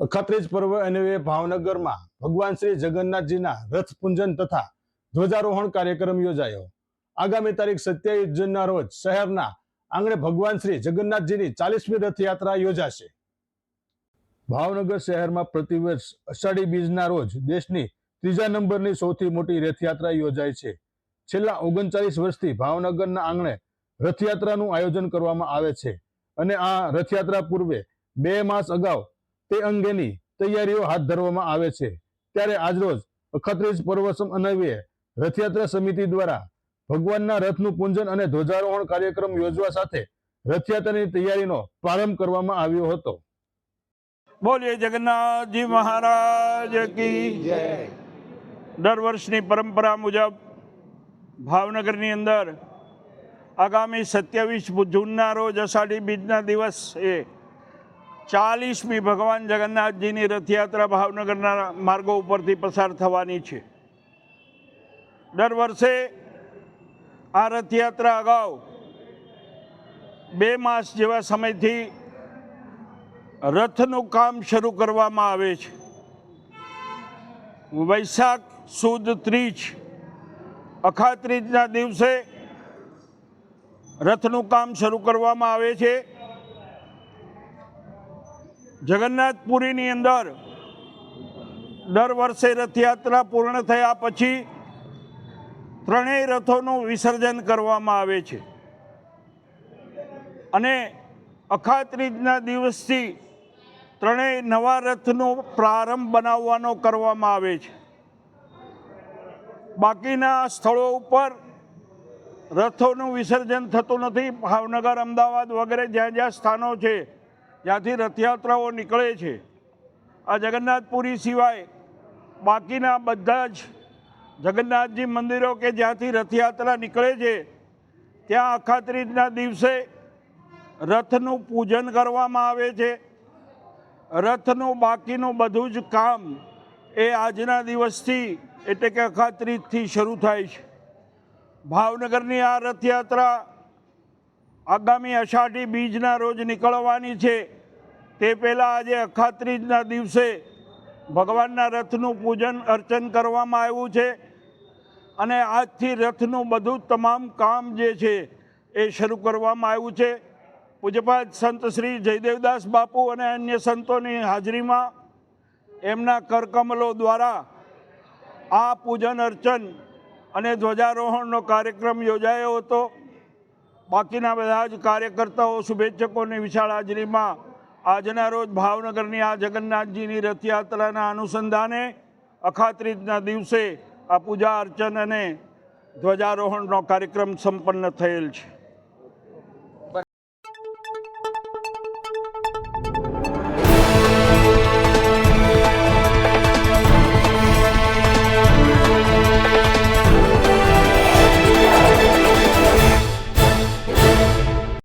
અખાત્રીજ પર્વ અન્વયે ભાવનગરમાં ભગવાન શ્રી જગન્નાથજીના રથ પૂંજન તથા ધ્વજારોહણ કાર્યક્રમ યોજાયો. આગામી તારીખ સત્યાવીસ જૂનના રોજ શહેરના આંગણે ભગવાન શ્રી જગન્નાથજીની ચાલીસમી રથયાત્રા યોજાશે. ભાવનગર શહેરમાં પ્રતિવર્ષ અષાઢી બીજના રોજ દેશની ત્રીજા નંબરની સૌથી મોટી રથયાત્રા યોજાય છે. છેલ્લા ઓગણચાલીસ વર્ષથી ભાવનગરના આંગણે રથયાત્રાનું આયોજન કરવામાં આવે છે અને આ રથયાત્રા પૂર્વે બે માસ અગાઉ તે અંગેની તૈયારીઓ હાથ ધરવામાં આવે છે. ત્યારે આજરોજ અખત્રીજ પર્વસમ અન્વયે રથયાત્રા સમિતિ દ્વારા ભગવાનના રથનું પૂજન અને ધ્વજારોહણ કાર્યક્રમ યોજવા સાથે રથયાત્રાની તૈયારીનો પ્રારંભ કરવામાં આવ્યો હતો. બોલીએ જગન્નાથજી મહારાજ કી જય. દર વર્ષની પરંપરા મુજબ ભાવનગરની અંદર આગામી સત્યાવીસ જૂનના રોજ અષાઢી બીજના દિવસ એ ચાલીસમી ભગવાન જગન્નાથજીની રથયાત્રા ભાવનગરના માર્ગો ઉપરથી પસાર થવાની છે. દર વર્ષે આ રથયાત્રા અગાઉ બે માસ જેવા સમયથી રથનું કામ શરૂ કરવામાં આવે છે. વૈશાખ સુદ ત્રીજ અખાત્રીજના દિવસે રથનું કામ શરૂ કરવામાં આવે છે. જગન્નાથપુરીની અંદર દર વર્ષે રથયાત્રા પૂર્ણ થયા પછી ત્રણેય રથોનું વિસર્જન કરવામાં આવે છે. અને અખાત્રીજના દિવસથી ત્રણેય નવા રથનો પ્રારંભ બનાવવાનો કરવામાં આવે છે. બાકીના સ્થળો ઉપર રથોનું વિસર્જન થતું નથી. ભાવનગર, અમદાવાદ વગેરે જ્યાં જ્યાં સ્થાનો છે જ્યાંથી રથયાત્રાઓ નીકળે છે. આ જગન્નાથપુરી સિવાય બાકીના બધા જ જગન્નાથજી મંદિરો કે જ્યાંથી રથયાત્રા નીકળે છે, ત્યાં અખાત્રીજના દિવસે રથનું પૂજન કરવામાં આવે છે. રથનું બાકીનું બધું જ કામ એ આજના દિવસથી એટલે કે અખાત્રીજથી શરૂ થાય છે. ભાવનગરની આ રથયાત્રા આગામી અષાઢી બીજના રોજ નીકળવાની છે. તે પહેલાં આજે અખાત્રીજના દિવસે ભગવાનના રથનું પૂજન, અર્ચન કરવામાં આવ્યું છે અને આજથી રથનું બધું તમામ કામ જે છે એ શરૂ કરવામાં આવ્યું છે. પૂજ્યપાદ સંત શ્રી જયદેવદાસ બાપુ અને અન્ય સંતોની હાજરીમાં એમના કરકમલો દ્વારા આ પૂજન, અર્ચન અને ધ્વજારોહણનો કાર્યક્રમ યોજાયો હતો. બાકીના બધા જ કાર્યકર્તાઓ, શુભેચ્છકોની વિશાળ હાજરીમાં આજના રોજ ભાવનગરની આ જગન્નાથજીની રથયાત્રાના અનુસંધાને અખાત્રીજના દિવસે આ પૂજા અર્ચન અને ધ્વજારોહણનો કાર્યક્રમ સંપન્ન થયેલ છે.